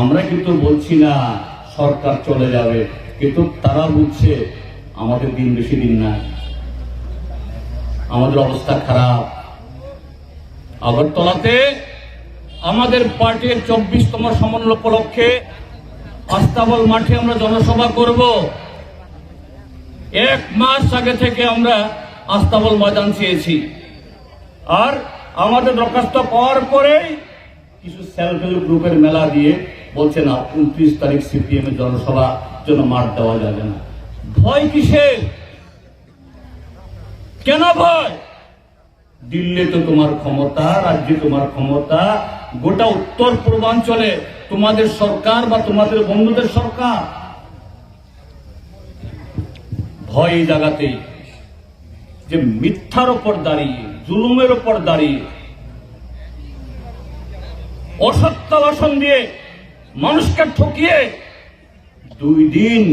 আমরা কিন্তু বলছি না, সরকার চলে যাবে, কিন্তু তারা বুঝছে আমাদের দিন বেশি দিন না। আমাদের অবস্থা খারাপ। আগরতলাতে আমাদের পার্টির চব্বিশতম সমন্বয় উপলক্ষে আস্তাবল মাঠে আমরা জনসভা করব। এক মাস আগে থেকে আমরা আস্তাবল ময়দান চেয়েছি। আর আমাদের দরখাস্ত পাওয়ার পরেই কিছু সেলফ হেল্প গ্রুপের মেলা দিয়ে বলছে না, উনত্রিশ তারিখ সিপিএম এর জনসভা জন্য মাঠ দেওয়া যাবে না। ভয় কিসের? কেন ভয়? দিল্লি তো তোমার ক্ষমতা, রাজ্যে তোমার ক্ষমতা, গোটা উত্তর পূর্বাঞ্চলে তোমাদের সরকার বা তোমাদের বন্ধুদের সরকার। ভয় জায়গাতেই যে মিথ্যার ওপর দাঁড়িয়ে, জুলুমের ওপর দাঁড়িয়ে অসত্য ভাষণ দিয়ে মানুষকে ঠকিয়ে দুই দিন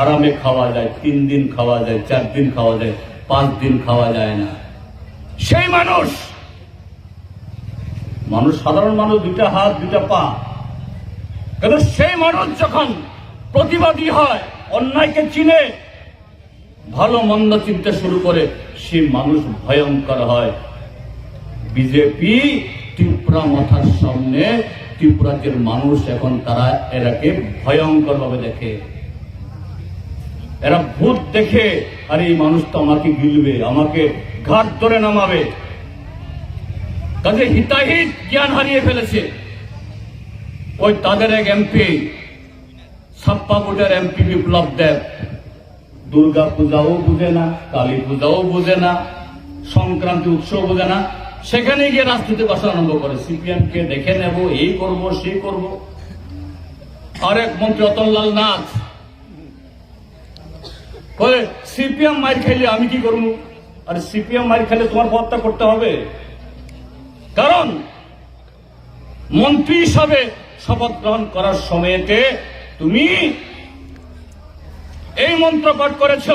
আরামে খাওয়া যায়, তিন দিন খাওয়া যায়, চার দিন খাওয়া যায়, পাঁচ দিন খাওয়া যায় না। সেই মানুষ মানুষ, সাধারণ মানুষ দুইটা হাত, দুইটা পা। কিন্তু সেই মানুষ যখন প্রতিবাদী হয়, অন্যায়কে চিনে, ভালো মন্দ চিন্তা শুরু করে সে মানুষ ভয়ঙ্কর হয়। বিজেপি ত্রিপুরা মাথার সামনে ত্রিপুরাজ্যের মানুষ এখন তারা এরাকে ভয়ঙ্কর ভাবে দেখে। এরা ভূত দেখে, আর এই মানুষ তো আমাকে গিলবে, আমাকে ঘাট ধরে নামাবে। কাজে হিতাহিত জ্ঞান হারিয়ে ফেলেছে। ওই তাদের এক এমপি, ছাপ্পা ভোটের এমপি বিপ্লব দেব। দুর্গা পূজাও বুঝে না কালী পূজাও বুঝে না, সংক্রান্তি উৎসব বুঝে না। সেখানে গিয়ে রাজনীতি বসা আরম্ভ করে। সিপিএম কে দেখে নেব, এই করব, সেই করব। আরেক মন্ত্রী অতনলাল নাথ বলে, সিপিএম মার খাইলে আমি কি করব? আর, সিপিএম মার খাইলে তোমার পদটা করতে হবে। কারণ, মন্ত্রী হিসাবে শপথ গ্রহণ করার সময়তে তুমি এই মন্ত্র পাঠ করেছ।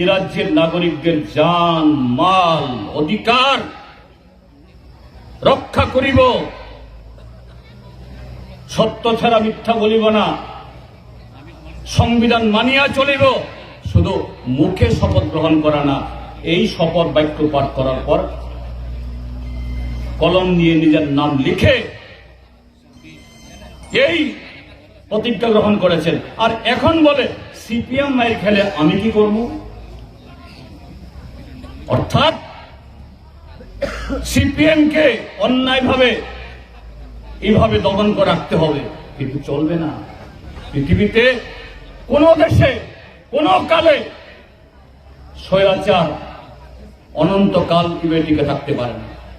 এ রাজ্যের নাগরিকদের যান মাল, অধিকার রক্ষা করিব। সত্য ছাড়া মিথ্যা বলিব না। সংবিধান মানিয়া চলিব। শুধু মুখে শপথ গ্রহণ করা না, এই শপথ বাক্য পাঠ করার পর কলম নিয়ে নিজের নাম লিখে এই প্রতিজ্ঞা গ্রহণ করেছেন। আর এখন বলে, সিপিএম মায়ের খেলে আমি কি করব? অর্থাৎ সিপিএম কে অন্যায়ভাবে এইভাবে দমন করে রাখতে হবে। কিন্তু চলবে না। পৃথিবীতে কোন দেশে, কোন কালে স্বৈরাচার অনন্তকাল টিকে থাকতে পারে না।